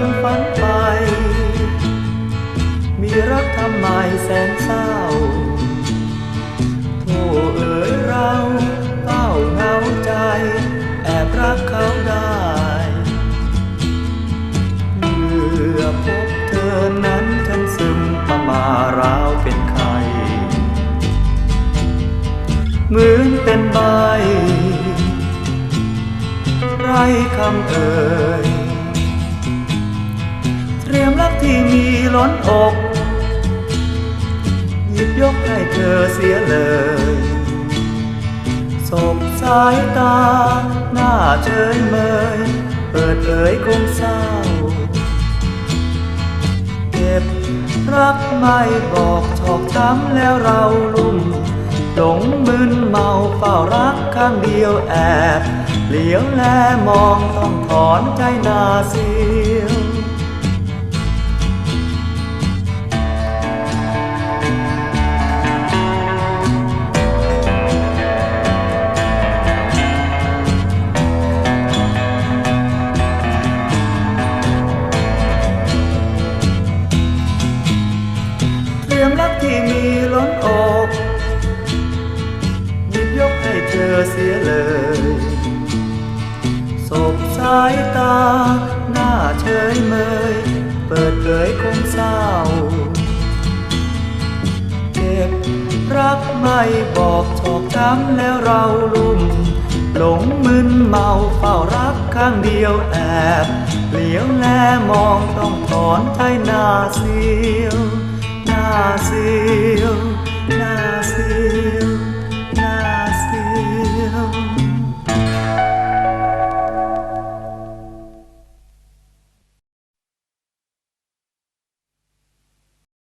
มันฝันไป มีรักทำไมแสนเศร้าโธ่เอ๋ยเราเต้าเหงาใจ แอบรักเขาได้เมื่อพบเธอนั้นฉันซึมประมาราวเป็นไข่เหมือนเป็นใบไรคำเอ่ย รียมรักที่มีล้นอก หยิบยกให้เธอเสียเลยสบสายตา หน้าเฉยเมย เปิดเผยคงเศร้า เก็บรักไม่บอกชอกช้ำแล้วเราลุ่มหลงมึนเมาเฝ้ารักข้างเดียวแอบ เหลียวแลมองต้องถอนใจนาเสียว ยมรักที่มีล้นอกหยิบยกให้เธอเสียเลยสบสายตา หน้าเฉยเมย เปิดเผยคงเศร้าเก็บรักไม่บอกชอกช้ำแล้วเราลุ่มหลงมึนเมาเฝ้ารักข้างเดียวแอบ เหลียวแลมองต้องถอนใจหน้าเสียว หน้าเสี